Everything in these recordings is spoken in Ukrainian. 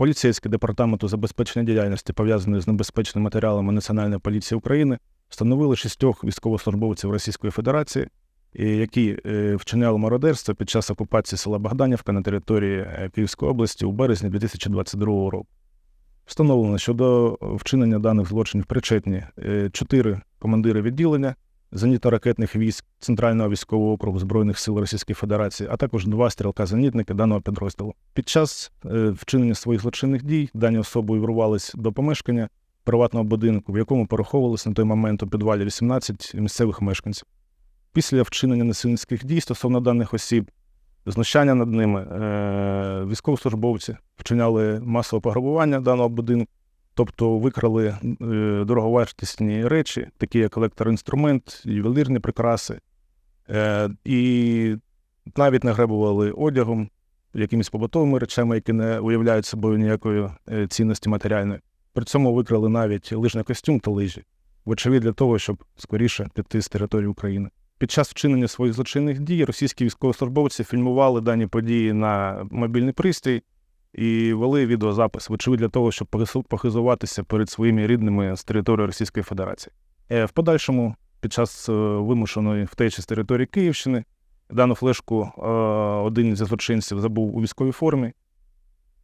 поліцейський департаменту забезпечення діяльності, пов'язаної з небезпечними матеріалами Національної поліції України, встановили шістьох військовослужбовців Російської Федерації, які е, вчиняли мародерство під час окупації села Богданівка на території е, Київської області у березні 2022 року. Встановлено, що до вчинення даних злочинів причетні е, чотири командири відділення зенітно-ракетних військ Центрального військового округу Збройних сил Російської Федерації, а також два стрілка-зенітники даного підрозділу. Під час е, вчинення своїх злочинних дій дані особи вирувались до помешкання приватного будинку, в якому пораховувалися на той момент у підвалі 18 місцевих мешканців. Після вчинення насильницьких дій стосовно даних осіб, знущання над ними, е, військовослужбовці вчиняли масове пограбування даного будинку, тобто викрали е, дороговартісні речі, такі як електроінструмент, ювелірні прикраси, е, і навіть нагребували одягом, якимись побутовими речами, які не уявляють собою ніякої е, цінності матеріальної. При цьому викрали навіть лижний костюм та лижі, вочевидь для того, щоб скоріше піти з території України. Під час вчинення своїх злочинних дій російські військовослужбовці фільмували дані події на мобільний пристрій і вели відеозапис, вочевидь для того, щоб похизу- похизуватися перед своїми рідними з території Російської Федерації. Е, В подальшому, під час е, вимушеної втечі з території Київщини, дану флешку е, один зі злочинців забув у військовій формі,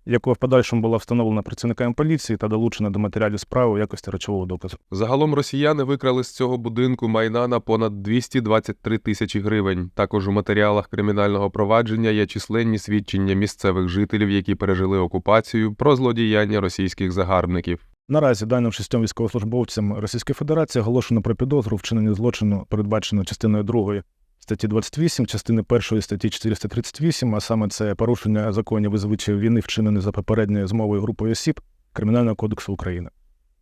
яка в подальшому була встановлена працівниками поліції та долучена до матеріалів справи у якості речового доказу. Загалом росіяни викрали з цього будинку майна на понад 223 тисячі гривень. Також у матеріалах кримінального провадження є численні свідчення місцевих жителів, які пережили окупацію, про злодіяння російських загарбників. Наразі даним шістьом військовослужбовцям Російської Федерації оголошено про підозру вчинення злочину, передбаченого частиною 2 статті 28, частини 1 статті 438, а саме це порушення законів і звичаїв війни, вчинене за попередньою змовою групою осіб Кримінального кодексу України.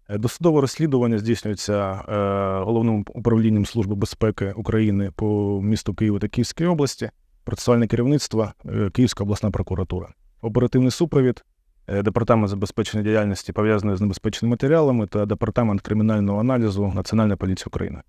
Е, Досудове розслідування здійснюється е, головним управлінням Служби безпеки України по місту Києву та Київській області, процесуальне керівництво е, Київська обласна прокуратура, оперативний супровід Департамент забезпечення діяльності пов'язаної з небезпечними матеріалами та департамент кримінального аналізу Національної поліції України.